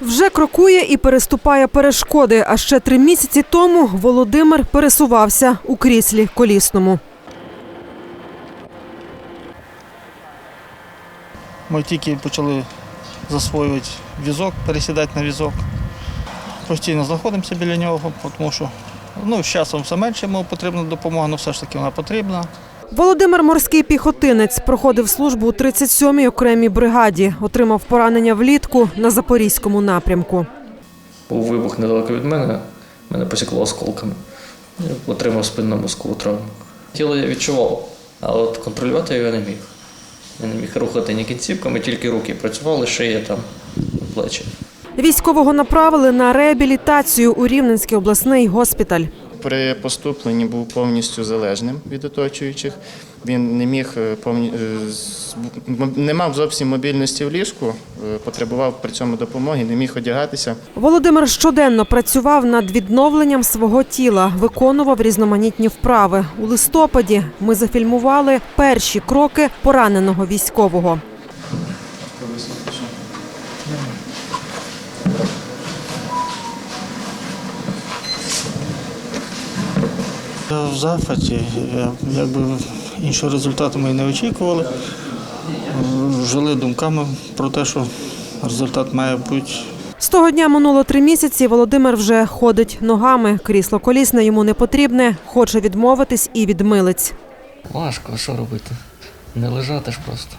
Вже крокує і переступає перешкоди. А ще три місяці тому Володимир пересувався у кріслі колісному. Ми тільки почали засвоювати візок, пересідати на візок. Постійно знаходимося біля нього, тому що ну, з часом все менше йому потрібна допомога, але все ж таки вона потрібна. Володимир морський піхотинець проходив службу у 37-й окремій бригаді. Отримав поранення влітку на запорізькому напрямку. Був вибух недалеко від мене, мене посікло осколками. Я отримав спинну мозкову травму. Тіло я відчував, але от контролювати його не міг. Я не міг рухати ні кінцівками, тільки руки працювали, шия там, плечі. Військового направили на реабілітацію у Рівненський обласний госпіталь. При поступленні був повністю залежним від оточуючих. Він не міг е, повні... е, не мав зовсім мобільності в ліжку, е, потребував при цьому допомоги, не міг одягатися. Володимир щоденно працював над відновленням свого тіла, виконував різноманітні вправи. У листопаді ми зафільмували перші кроки пораненого військового. В захваті, якби іншого результату ми і не очікували. Жили думками про те, що результат має бути. З того дня минуло три місяці. Володимир вже ходить ногами. Крісло колісне йому не потрібне, хоче відмовитись і від милиць. Важко, що робити? Не лежати ж просто.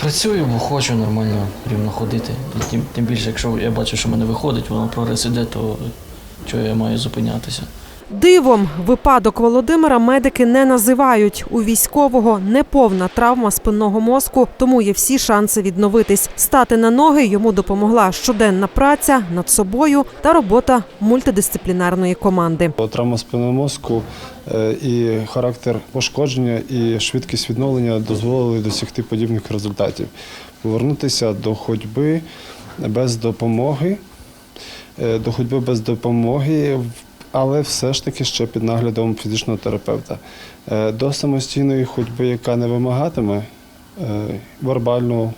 Працюю, бо хочу нормально рівно ходити. І тим, тим більше, якщо я бачу, що в мене виходить, воно прогрес іде, то чого я маю зупинятися? Дивом випадок Володимира медики не називають. У військового неповна травма спинного мозку, тому є всі шанси відновитись. Стати на ноги йому допомогла щоденна праця над собою та робота мультидисциплінарної команди. Травма спинного мозку е, і характер пошкодження і швидкість відновлення дозволили досягти подібних результатів. Повернутися до ходьби без допомоги, е, до ходьби без допомоги, але все ж таки ще під наглядом фізичного терапевта. Е, До самостійної ходьби, яка не вимагатиме е, вербального,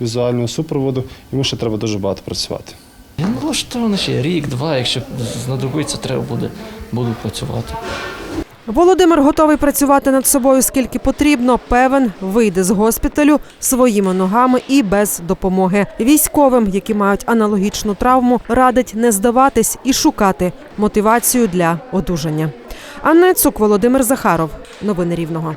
візуального супроводу, йому ще треба дуже багато працювати. Я налаштований ще рік, два, якщо знадобиться, треба буде, буду працювати. Володимир готовий працювати над собою скільки потрібно. Певен, вийде з госпіталю своїми ногами і без допомоги. Військовим, які мають аналогічну травму, радить не здаватись і шукати мотивацію для одужання. Анна Цук, Володимир Захаров. Новини Рівного.